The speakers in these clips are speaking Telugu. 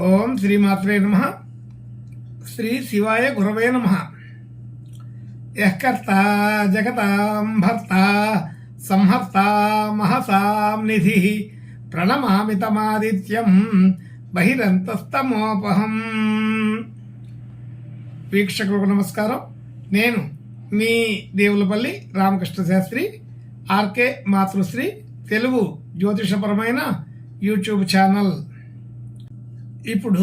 ఓం శ్రీమాత్రే నమ. శ్రీ శివాయ గురవే నమ. యకర్త జగతాం భర్త సంహర్త మహసాం నిధి. ప్రణమామి తమాదిత్యం బహిరంతస్తమోపహం. వీక్షకులకు నమస్కారం. నేను మీ దేవులపల్లి రామకృష్ణ శాస్త్రి ఆర్కే మాతృశ్రీ తెలుగు జ్యోతిషపరమైన యూట్యూబ్ ఛానల్. ఇప్పుడు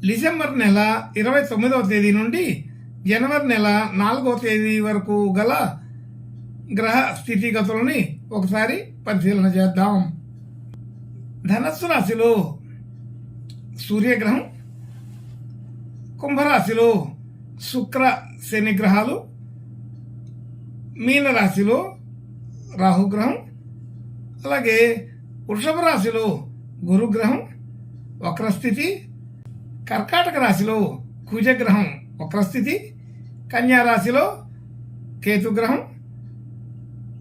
డిసెంబర్ నెల ఇరవై తొమ్మిదవ తేదీ నుండి జనవరి నెల నాలుగవ తేదీ వరకు గల గ్రహ స్థితిగతులని ఒకసారి పరిశీలన చేద్దాం. ధనస్సు రాశిలో సూర్యగ్రహం కుంభరాశిలో శుక్ర శని గ్రహాలు మీనరాశిలో రాహుగ్రహం అలాగే వృషభ రాశిలో గురుగ్రహం వక్రస్థితి కర్కాటక రాశిలో కుజగ్రహం వక్రస్థితి కన్యా రాశిలో కేతుగ్రహం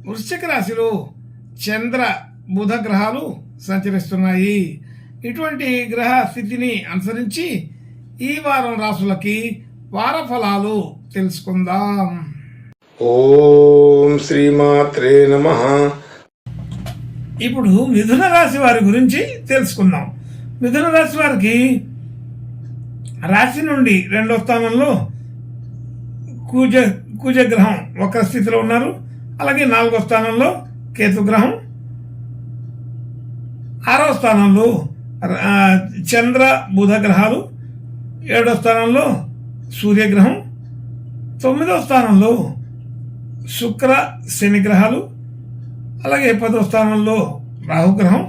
వృశ్చిక రాశిలో చంద్ర బుధ గ్రహాలు సంచరిస్తున్నాయి. ఇటువంటి గ్రహ స్థితిని అనుసరించి ఈ వారం రాసులకి వార ఫలాలు తెలుసుకుందాం. ఓం శ్రీమాత్రే నమ. ఇప్పుడు మిథున రాశి వారి గురించి తెలుసుకుందాం. మిథున రాశి వారికి రాశి నుండి రెండో స్థానంలో కూజ కూజగ్రహం ఒక స్థితిలో ఉన్నారు. అలాగే నాలుగో స్థానంలో కేతుగ్రహం ఆరో స్థానంలో చంద్ర బుధ గ్రహాలు. ఏడో స్థానంలో సూర్యగ్రహం. తొమ్మిదో స్థానంలో శుక్ర శని గ్రహాలు. అలాగే పదో స్థానంలో రాహుగ్రహం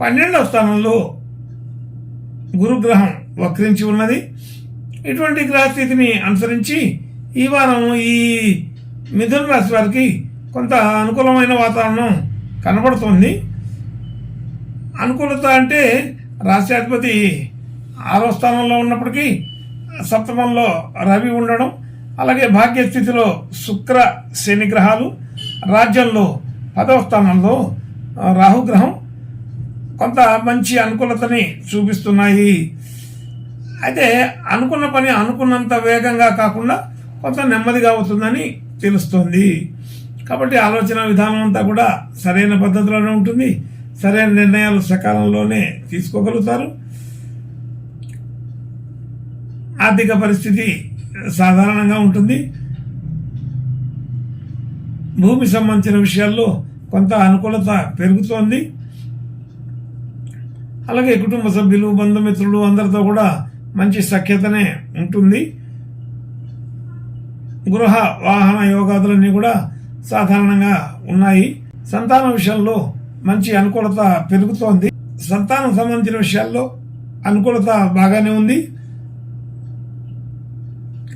పన్నెండవ స్థానంలో గురుగ్రహం వక్రించి ఉన్నది. ఇటువంటి గ్రహస్థితిని అనుసరించి ఈ వారం ఈ మిథున రాశి వారికి కొంత అనుకూలమైన వాతావరణం కనబడుతోంది. అనుకూలత అంటే రాష్ట్రాధిపతి ఆరో స్థానంలో ఉన్నప్పటికీ సప్తమంలో రవి ఉండడం అలాగే భాగ్యస్థితిలో శుక్ర శని గ్రహాలు రాజ్యంలో పదవ స్థానంలో రాహుగ్రహం కొంత మంచి అనుకూలతని చూపిస్తున్నాయి. అయితే అనుకున్న పని అనుకున్నంత వేగంగా కాకుండా కొంత నెమ్మదిగా అవుతుందని తెలుస్తోంది. కాబట్టి ఆలోచన విధానం అంతా కూడా సరైన పద్ధతిలోనే ఉంటుంది. సరైన నిర్ణయాలు సకాలంలోనే తీసుకోగలుగుతారు. ఆర్థిక పరిస్థితి సాధారణంగా ఉంటుంది. భూమి సంబంధించిన విషయాల్లో కొంత అనుకూలత పెరుగుతోంది. అలాగే కుటుంబ సభ్యులు బంధుమిత్రులు అందరితో కూడా మంచి సఖ్యతనే ఉంటుంది. గృహ వాహన యోగాదులన్నీ కూడా సాధారణంగా ఉన్నాయి. సంతాన విషయంలో మంచి అనుకూలత పెరుగుతోంది. సంతానం సంబంధించిన విషయాల్లో అనుకూలత బాగానే ఉంది.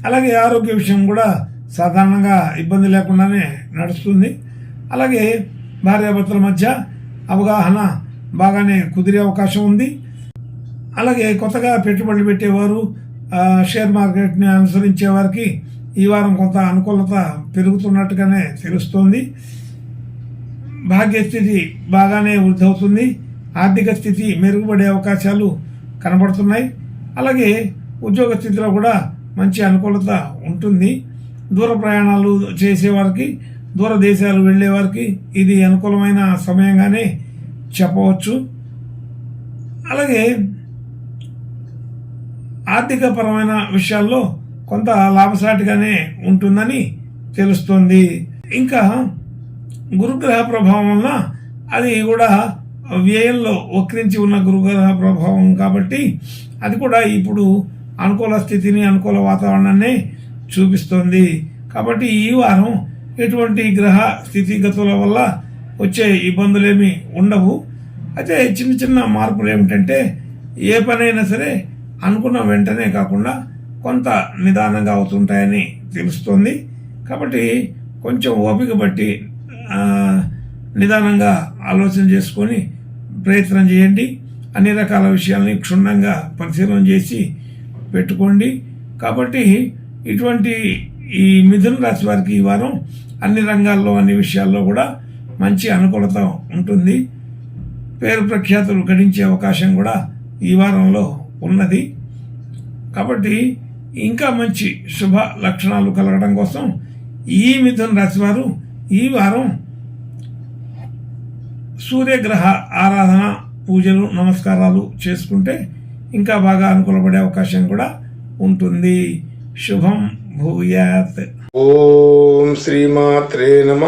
అలాగే ఆరోగ్య విషయం కూడా సాధారణంగా ఇబ్బంది లేకుండానే నడుస్తుంది. అలాగే భార్యాభర్తల మధ్య అవగాహన బాగానే కుదిరే అవకాశం ఉంది. అలాగే కొత్తగా పెట్టుబడులు పెట్టేవారు షేర్ మార్కెట్ని అనుసరించే వారికి ఈ వారం కొంత అనుకూలత పెరుగుతున్నట్టుగానే తెలుస్తోంది. భాగ్యస్థితి బాగానే వృద్ధి అవుతుంది ఆర్థిక స్థితి మెరుగుపడే అవకాశాలు కనబడుతున్నాయి. అలాగే ఉద్యోగ స్థితిలో కూడా మంచి అనుకూలత ఉంటుంది. దూర ప్రయాణాలు చేసేవారికి దూర దేశాలు వెళ్ళేవారికి ఇది అనుకూలమైన సమయంగానే చెప్పవచ్చు. అలాగే ఆర్థికపరమైన విషయాల్లో కొంత లాభసాటిగానే ఉంటుందని తెలుస్తోంది. ఇంకా గురుగ్రహ ప్రభావం వలన అది కూడా వ్యయంలో వక్రించి ఉన్న గురుగ్రహ ప్రభావం కాబట్టి అది కూడా ఇప్పుడు అనుకూల స్థితిని అనుకూల వాతావరణాన్ని చూపిస్తోంది. కాబట్టి ఈ వారం ఎటువంటి గ్రహ స్థితిగతుల వల్ల వచ్చే ఇబ్బందులేమి ఉండవు. అయితే చిన్న చిన్న మార్పులు ఏమిటంటే ఏ పనైనా సరే అనుకున్న వెంటనే కాకుండా కొంత నిదానంగా అవుతుంటాయని తెలుస్తుంది. కాబట్టి కొంచెం ఓపిక బట్టి నిదానంగా ఆలోచన చేసుకొని ప్రయత్నం చేయండి. అన్ని రకాల విషయాల్ని క్షుణ్ణంగా పరిశీలన చేసి పెట్టుకోండి. కాబట్టి ఇటువంటి ఈ మిథున రాశి వారికి ఈ వారం అన్ని రంగాల్లో అన్ని విషయాల్లో కూడా మంచి అనుకూలత ఉంటుంది. పేరు ప్రఖ్యాతులు గడించే అవకాశం కూడా ఈ వారంలో ఉన్నది. కాబట్టి ఇంకా మంచి శుభ లక్షణాలు కలగడం కోసం ఈ మిథున రాశి వారు ఈ వారం సూర్యగ్రహ ఆరాధన పూజలు నమస్కారాలు చేసుకుంటే ఇంకా బాగా అనుకూలపడే అవకాశం కూడా ఉంటుంది. శుభం భూయాత్. ఓం శ్రీమాత్రే నమ.